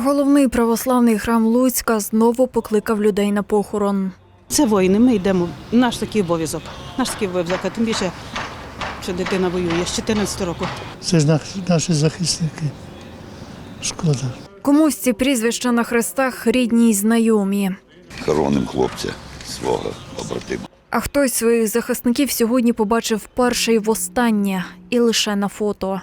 Головний православний храм Луцька знову покликав людей на похорон. Це воїни, ми йдемо. Наш такий обов'язок. Наш такий обов'язок, а тим більше, що дитина воює з 14 років. Це ж наші захисники. Шкода. Комусь ці прізвища на хрестах рідні й знайомі. хороним хлопця свого побратима. А хтось своїх захисників сьогодні побачив вперше і востаннє, і лише на фото.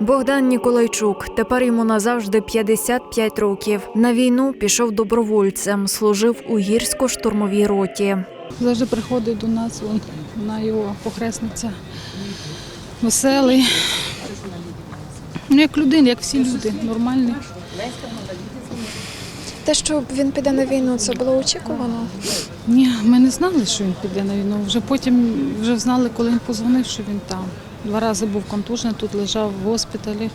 Богдан Ніколайчук. Тепер йому назавжди 55 років. На війну пішов добровольцем, служив у гірсько-штурмовій роті. Завжди приходить до нас, вон, вона його похресниця. Веселий. Ну, як людина, як всі люди, нормальний. Те, що він піде на війну, це було очікувано. Ні, ми не знали, що він піде на війну. Вже потім вже знали, коли він позвонив, що він там. Два рази був контужений, тут лежав в госпіталі.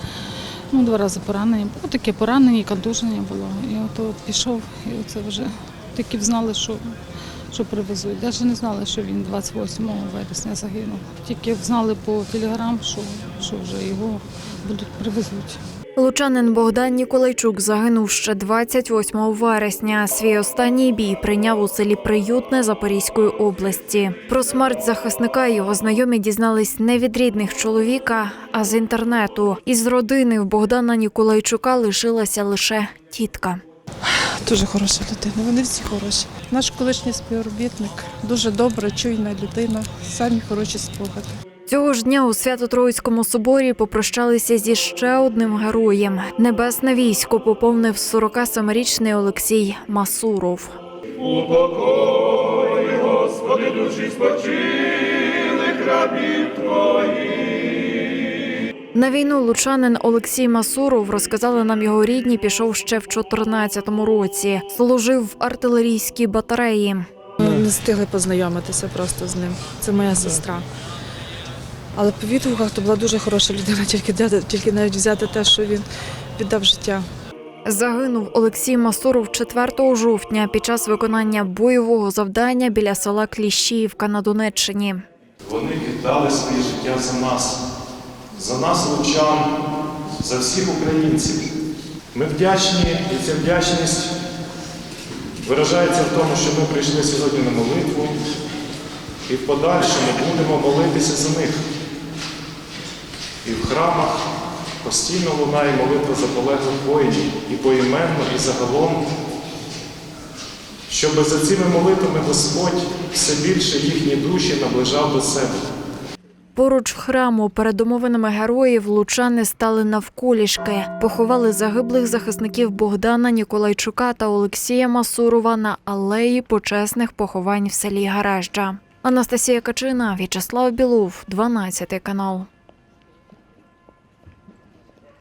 Ну, два рази поранення. Було таке поранення контуження було. І от, от пішов, і це вже тільки знали, що, що привезуть. Навіть не знали, що він 28 вересня загинув. Тільки знали по телеграм, що, що вже його будуть привезуть. Лучанин Богдан Ніколайчук загинув ще 28 вересня. Свій останній бій прийняв у селі Приютне Запорізької області. Про смерть захисника його знайомі дізнались не від рідних чоловіка, а з інтернету. Із родини в Богдана Ніколайчука лишилася лише тітка. Дуже хороша людина. Вони всі хороші. Наш колишній співробітник, дуже добра, чуйна людина. Самі хороші спогади. Цього ж дня у Свято-Троїцькому соборі попрощалися зі ще одним героєм. Небесне військо поповнив 47-річний Олексій Масуров. У бокосподи душі спочили На війну лучанин Олексій Масуров розказали нам його рідні. Пішов ще в 14-му році. Служив в артилерійській батареї. Ми не встигли познайомитися просто з ним. Це моя сестра. Але по відгуках то була дуже хороша людина, тільки, тільки навіть взяти те, що він віддав життя. Загинув Олексій Масуров 4 жовтня під час виконання бойового завдання біля села Кліщіївка на Донеччині. Вони віддали своє життя за нас, за нас, лучан, за всіх українців. Ми вдячні, і ця вдячність виражається в тому, що ми прийшли сьогодні на молитву і в подальшому будемо молитися за них. І в храмах постійно лунає молитва за полеглих воїнів і поіменно, і загалом, щоб за цими молитвами Господь все більше їхні душі наближав до себе. Поруч храму перед домовинами героїв лучани стали навколішки. Поховали загиблих захисників Богдана Ніколайчука та Олексія Масурова на алеї почесних поховань в селі Гаражджа. Анастасія Качина, В'ячеслав Білов, 12 канал.